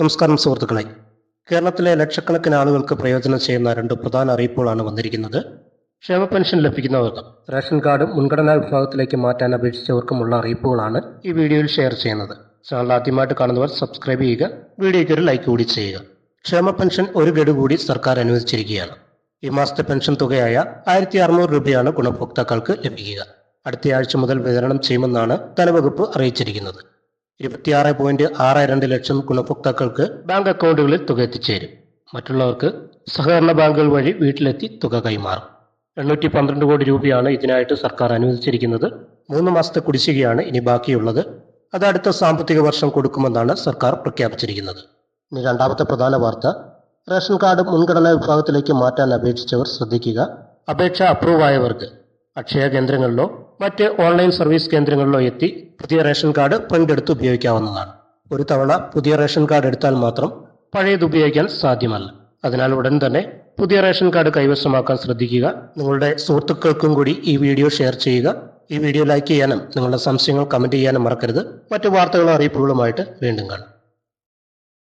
നമസ്കാരം സുഹൃത്തുക്കളെ. കേരളത്തിലെ ലക്ഷക്കണക്കിന് ആളുകൾക്ക് പ്രയോജനം ചെയ്യുന്ന രണ്ട് പ്രധാന അറിയിപ്പുകളാണ് വന്നിരിക്കുന്നത്. ക്ഷേമ പെൻഷൻ ലഭിക്കുന്നവർക്ക് റേഷൻ കാർഡ് മുൻഗണനാ വിഭാഗത്തിലേക്ക് മാറ്റാൻ അപേക്ഷിച്ചവർക്കുമുള്ള അറിയിപ്പുകളാണ് ഈ വീഡിയോയിൽ ഷെയർ ചെയ്യുന്നത്. ചാനൽ ആദ്യമായിട്ട് കാണുന്നവർ സബ്സ്ക്രൈബ് ചെയ്യുക വീഡിയോയ്ക്ക് ഒരു ലൈക്ക് കൂടി ചെയ്യുക. ക്ഷേമ പെൻഷൻ ഒരു ഗഡു കൂടി സർക്കാർ അനുവദിച്ചിരിക്കുകയാണ്. ഈ മാസത്തെ പെൻഷൻ തുകയായ ആയിരത്തി അറുന്നൂറ് രൂപയാണ് ഗുണഭോക്താക്കൾക്ക് ലഭിക്കുക. അടുത്ത ആഴ്ച മുതൽ വിതരണം ചെയ്യുമെന്നാണ് ധനവകുപ്പ് അറിയിച്ചിരിക്കുന്നത്. ഇരുപത്തിയാറ് പോയിന്റ് ആറ് രണ്ട് ലക്ഷം ഗുണഭോക്താക്കൾക്ക് ബാങ്ക് അക്കൗണ്ടുകളിൽ തുക എത്തിച്ചേരും. മറ്റുള്ളവർക്ക് സഹകരണ ബാങ്കുകൾ വഴി വീട്ടിലെത്തി തുക കൈമാറും. എണ്ണൂറ്റി പന്ത്രണ്ട് കോടി രൂപയാണ് ഇതിനായിട്ട് സർക്കാർ അനുവദിച്ചിരിക്കുന്നത്. മൂന്ന് മാസത്തെ കുടിശ്ശികയാണ് ഇനി ബാക്കിയുള്ളത്. അത് അടുത്ത സാമ്പത്തിക വർഷം കൊടുക്കുമെന്നാണ് സർക്കാർ പ്രഖ്യാപിച്ചിരിക്കുന്നത്. ഇനി രണ്ടാമത്തെ പ്രധാന വാർത്ത. റേഷൻ കാർഡ് മുൻഗണനാ വിഭാഗത്തിലേക്ക് മാറ്റാൻ അപേക്ഷിച്ചവർ ശ്രദ്ധിക്കുക. അപേക്ഷ അപ്രൂവ് ആയവർക്ക് അക്ഷയ കേന്ദ്രങ്ങളിലോ മറ്റ് ഓൺലൈൻ സർവീസ് കേന്ദ്രങ്ങളിലോ എത്തി പുതിയ റേഷൻ കാർഡ് പ്രിന്റ് എടുത്ത് ഉപയോഗിക്കാവുന്നതാണ്. ഒരു തവണ പുതിയ റേഷൻ കാർഡ് എടുത്താൽ മാത്രം പഴയത് ഉപയോഗിക്കാൻ സാധ്യമല്ല. അതിനാൽ ഉടൻ തന്നെ പുതിയ റേഷൻ കാർഡ് കൈവശമാക്കാൻ ശ്രദ്ധിക്കുക. നിങ്ങളുടെ സുഹൃത്തുക്കൾക്കും കൂടി ഈ വീഡിയോ ഷെയർ ചെയ്യുക. ഈ വീഡിയോ ലൈക്ക് ചെയ്യാനും നിങ്ങളുടെ സംശയങ്ങൾ കമന്റ് ചെയ്യാനും മറക്കരുത്. മറ്റു വാർത്തകളും അറിയിപ്പുകളുമായിട്ട് വീണ്ടും കാണാം.